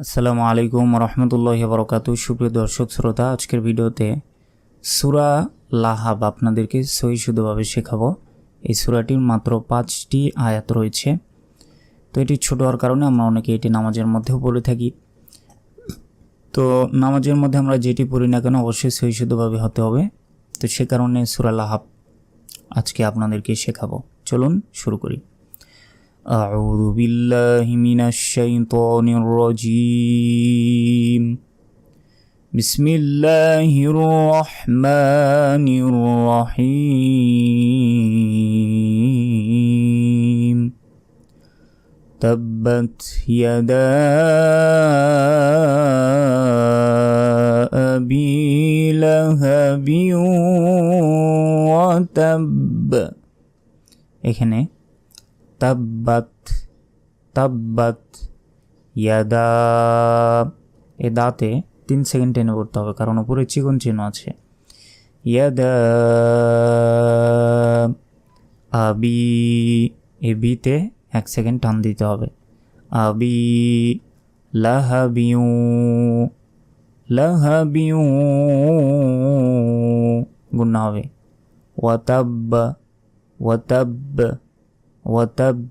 আসসালামু আলাইকুম রহমতুল্লাহ বরকাত সুপ্রিয় দর্শক, শ্রোতা, আজকের ভিডিওতে সুরা লাহাব আপনাদেরকে সহি শুদ্ধভাবে শেখাবো। এই সুরাটির মাত্র পাঁচটি আয়াত রয়েছে। তো এটি ছোট হওয়ার কারণে আমরা অনেকে এটি নামাজের মধ্যেও পড়ে থাকি। তো নামাজের মধ্যে আমরা যেটি পড়ি না কেন অবশ্যই সহি শুদ্ধভাবে হতে হবে। তো সে কারণে সুরা লাহাব আজকে আপনাদেরকে শেখাবো। চলুন শুরু করি। أعوذ بالله من الشيطان الرجيم بسم الله الرحمن الرحيم تبت يدا أبي لهب وتب এখানে তাব্বাত তাব্বাত, ইয়াদা। এ দাঁতে তিন সেকেন্ড টেনে পড়তে হবে, কারণ উপরে চিকন চিহ্ন আছে। ইয়াদা, আবি। এ বিতে এক সেকেন্ড টান দিতে হবে। আবি, লাহাবিউ লাহাবিউ। গুন্না হবে। ওয়াতাব্ব ওয়াতাব্ব। ওয়াতাব।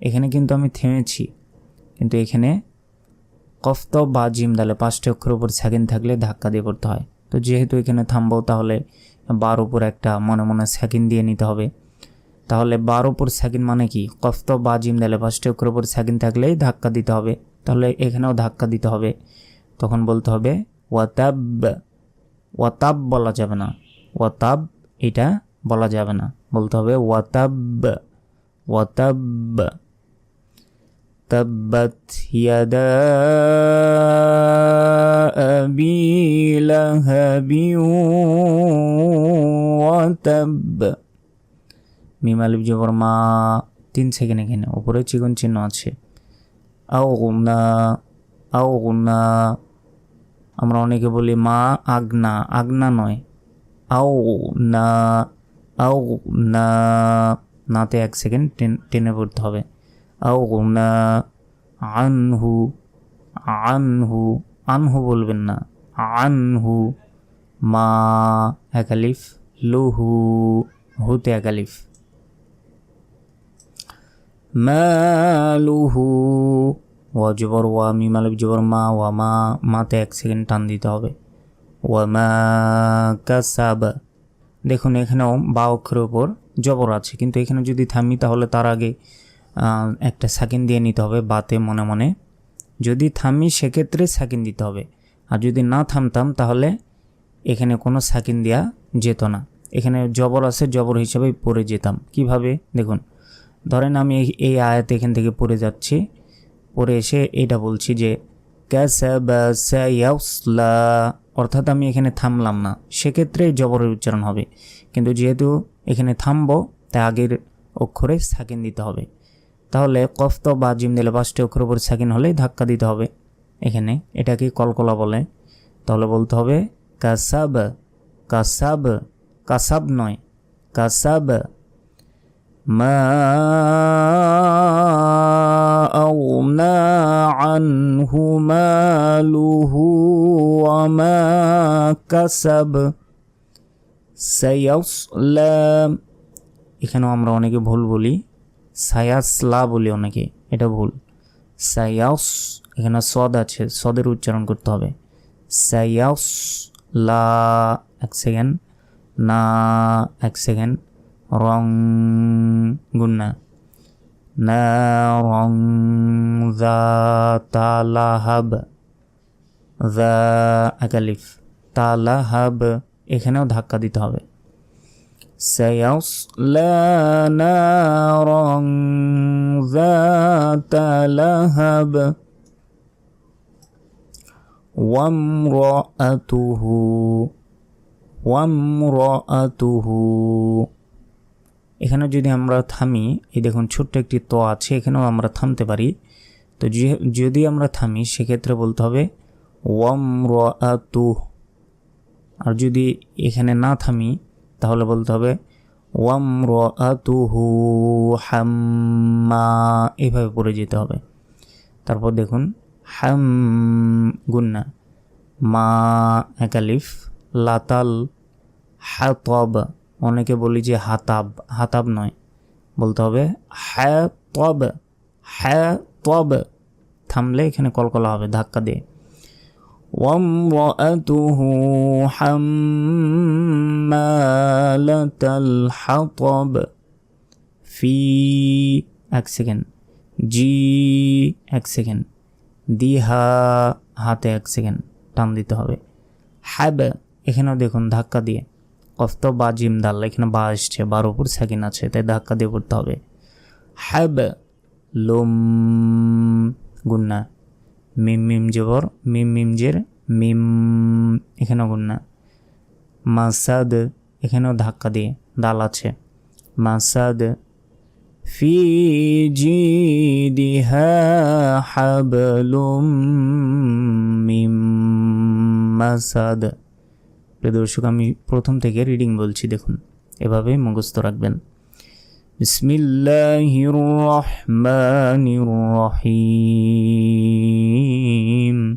এখানে কিন্তু আমি থেমেছি। কিন্তু এখানে কফত বা জিম দালে পাঁচটি অক্ষর উপর সেকেন্ড থাকলে ধাক্কা দিয়ে পড়তে হয়। তো যেহেতু এখানে থামবো, তাহলে বার উপর একটা মনে মনে সেকেন্ড দিয়ে নিতে হবে। তাহলে বার উপর সেকেন্ড মানে কি? কফত বা জিম দালে পাঁচটি অক্ষর উপর সেকেন্ড থাকলেই ধাক্কা দিতে হবে। তাহলে এখানেও ধাক্কা দিতে হবে। তখন বলতে হবে ওয়াতাব। ওয়াতাব বলা যাবে না। ওয়াতাব, এটা বলা যাবে না। বলতে হবে ওয়াতাব। وتب تبت يدا أبي لهب وتب মিম আলিফ জবর মা তিন সেকেন্ড এখানে উপরে চিকন চিহ্ন আছে আও গুমনা আও গুমনা আমরা অনেকে বলি মা আগনা আগনা নয় আও না আও না নাতে এক সেকেন্ড টেনে পড়তে হবে। আও না আনহু আনহু আনহু বলবেন না। আনহু, মা একালিফ, লুহু, হুতে একালিফ। মালুহু ওয়া জবর, ওয়া মিম আলিফ জবর মা, ওয়া মা, মাতে এক সেকেন্ড টান দিতে হবে। ওয়া মা কাসাব। দেখুন এখানেও বা অক্ষরের উপর জবর আছে। কিন্তু এখানে যদি থামি, তাহলে তার আগে একটা সেকেন্ড দিয়ে নিতে হবে বাতে মনে মনে। যদি থামি, সেক্ষেত্রে সেকেন্ড দিতে হবে। আর যদি না থামতাম, তাহলে এখানে কোনো সেকেন্ড দেওয়া যেত না। এখানে জবর আছে, জবর হিসাবে পড়ে যেতাম। কীভাবে? দেখুন, ধরেন আমি এই আয়াত এখান থেকে পড়ে যাচ্ছি। পড়ে এসে এটা বলছি যে ক্যাসা অর্থাৎ আমি এখানে থামলাম না। সেক্ষেত্রে জবরের উচ্চারণ হবে। কিন্তু যেহেতু এখানে থামবো তাই আগের অক্ষরে সাকিন দিতে হবে তাহলে কফত বা জিম দিলে পাঁচটি অক্ষর উপর সাকিন হলে ধাক্কা দিতে হবে এখানে এটাকে কলকলা বলে তাহলে বলতে হবে কাসাব কাসাব কাসাব নয় কাসাব মা أغنى عنه ماله وما كسب সায়াসলা এখানেও আমরা অনেকে ভুল বলি। সায়াসলা বলি অনেকে, এটা ভুল। সায়াস এখানে সদ আছে, সদের উচ্চারণ করতে হবে। সায়াস লা, এক সেকেন্ড। না, এক সেকেন্ড। রং, গুন্না। না, রং তালাহাব দা তালাহাব এখানেও ধাক্কা দিতে হবে سيصلى نارا ذات لهب وامرأته وامرأته এখানে যদি আমরা থামি এই দেখুন ছোট্ট একটি ত আছে এখানেও আমরা থামতে পারি তো যদি আমরা থামি সেক্ষেত্রে বলতে হবে ওয়ামরাতুহ আর যদি এখানে না থামি, তাহলে বলতে হবে ওয়াম ওয়ামরাতুহু হাম্মা এভাবে পড়ে যেতে হবে। তারপর দেখুন হাম গুন্না মা একালিফ লাতাল হাতব, অনেকে বলি যে হাতাব হাতাব নয়। বলতে হবে হ্যাঁ তব হ্যাঁ তব থামলে এখানে কলকলা হবে, ধাক্কা দিয়ে। وامرأته حمالة الحطب في এক সেকেন্ড জি এক সেকেন্ড দিহা হাতে এক সেকেন্ড টান দিতে হবে হ্যাব এখানেও দেখুন ধাক্কা দিয়ে কফত বা জিম দাল এখানে বা আসছে বার উপর সেকেন্ড আছে তাই ধাক্কা দিয়ে পড়তে হবে হ্যাব লোম গুন্না মিম মিম জবর মিম মিম জের মিম এখানেও গুন্না মাসাদ এখানেও ধাক্কা দিয়ে দাল আছে। মাসাদ ফি জিদিহা হাবলুম মিম মাসাদ। দর্শক, আমি প্রথম থেকে রিডিং বলছি, দেখুন। এভাবে মুখস্থ রাখবেন। বিসমিল্লাহির রহমানির রহিম।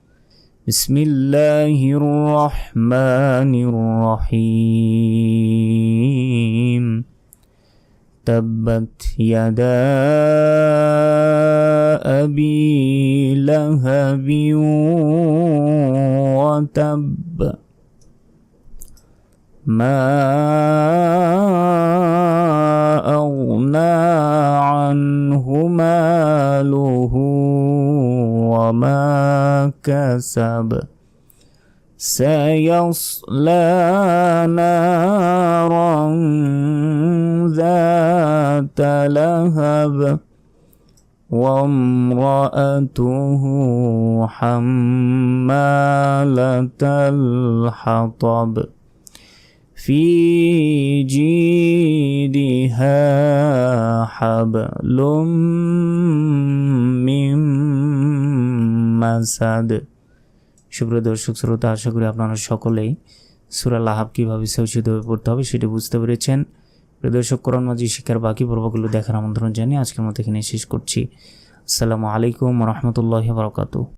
بسم الله الرحمن الرحيم. تبت يدا أبي لهب وتب. ما أغنى عنه ماله وما كسب سيصلى نارا ذات لهب وامرأته حمالة الحطب في جيدها حبل من مسد সুপ্রিয় দর্শক শ্রোতা আশা করি আপনারা সকলেই সুরা লাহাব কীভাবে সৌচিতভাবে পড়তে হবে সেটি বুঝতে পেরেছেন প্রিয় দর্শক কোরআন মাঝি শিক্ষার বাকি পর্বগুলো দেখার আমন্ত্রণ জানিয়ে আজকের মতো এখানে শেষ করছি আসসালামু আলাইকুম রহমতুল্লাহ বরকাতু